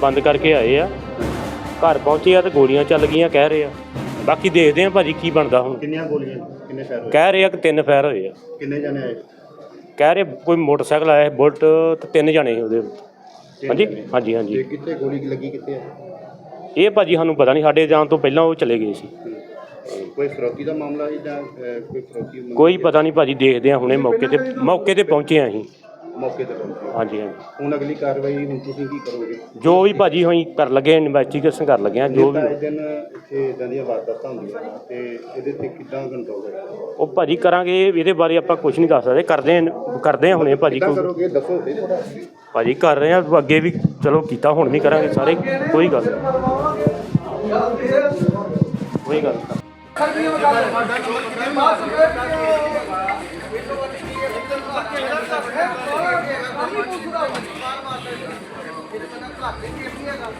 ਬੰਦ ਕਰਕੇ ਆਏ ਆ। ਘਰ ਪਹੁੰਚੇ ਆ ਤੇ ਗੋਲੀਆਂ ਚੱਲ ਗਈਆਂ ਕਹਿ ਰਹੇ ਆ। ਬਾਕੀ ਦੇਖਦੇ ਆ ਭਾਜੀ ਕੀ ਬਣਦਾ ਹੁਣ। ਕਿੰਨੀਆਂ ਗੋਲੀਆਂ ਕਿੰਨੇ ਫੈਰ ਹੋਏ? ਕਹਿ ਰਹੇ ਆ ਕਿ ਤਿੰਨ ਫੈਰ ਹੋਏ ਆ। ਕਿੰਨੇ ਜਣੇ ਆਏ? ਕਹਿ ਰਹੇ ਕੋਈ ਮੋਟਰਸਾਈਕਲ ਆਇਆ ਸੀ, ਬੁਲਟ ਤੇ ਤਿੰਨ ਜਣੇ ਸੀ ਉਹਦੇ। ਹਾਂਜੀ ਹਾਂਜੀ ਹਾਂਜੀ। ਤੇ ਕਿੱਥੇ ਗੋਲੀ ਲੱਗੀ ਕਿੱਥੇ ਆ? ਇਹ ਭਾਜੀ ਸਾਨੂੰ ਪਤਾ ਨਹੀਂ ਸਾਡੇ ਜਾਣ ਤੋਂ ਪਹਿਲਾਂ ਉਹ ਚਲੇ ਗਏ ਸੀ। ਕੋਈ ਫਰੋਤੀ ਦਾ ਮਾਮਲਾ ਹੈ ਜਾਂ ਅਹ, ਕੋਈ ਮੰਗੀ ਕੋਈ? ਪਤਾ ਨਹੀਂ ਭਾਜੀ ਦੇਖਦੇ ਆ ਹੁਣੇ ਮੌਕੇ ਤੇ ਮੌਕੇ ਤੇ ਪਹੁੰਚੇ ਆ ਅਸੀਂ। ਮੌਕੇ ਤੇ ਪਹੁੰਚੇ ਹਾਂਜੀ ਹਾਂਜੀ। ਹੁਣ ਅਗਲੀ ਕਾਰਵਾਈ ਹੁਣ ਤੁਸੀਂ ਕੀ ਕਰੋਗੇ? ਜੋ ਵੀ ਭਾਜੀ ਹੋਈ ਕਰ ਲੱਗੇ ਇਨਵੈਸਟੀਗੇਸ਼ਨ ਕਰ ਲੱਗੇ ਆ ਜੋ ਵੀ ਆਏ ਦਿਨ ਇੱਥੇ ਇਦਾਂ ਦੀਆਂ ਵਾਰਦਾਤਾਂ ਹੁੰਦੀਆਂ ਤੇ ਇਹਦੇ ਤੇ ਕਿੱਦਾਂ ਕੰਟਰੋਲ ਹੋਏਗਾ? ਉਹ ਭਾਜੀ ਕਰਾਂਗੇ ਇਹਦੇ ਬਾਰੇ ਆਪਾਂ ਕੁਝ ਨਹੀਂ ਦੱਸ ਸਕਦੇ। ਕਰਦੇ ਕਰਦੇ ਆ ਹੁਣੇ ਭਾਜੀ ਕਿੱਦਾਂ ਕੋਈ। ਕਰੋਗੇ? ਦੱਸੋ ਤੇ। ਥੋੜਾ ਭਾਜੀ ਕਰ ਰਹੇ ਆ ਅੱਗੇ ਵੀ ਚਲੋ ਕੀਤਾ ਹੁਣ ਵੀ ਕਰਾਂਗੇ ਸਾਰੇ। ਕੋਈ ਗੱਲ ਨਹੀਂ। ਕੋਈ ਗੱਲ ਨਹੀਂ। ਘਰ ਦੇ ਕੇਸ ਨਹੀਂ ਹੈਗਾ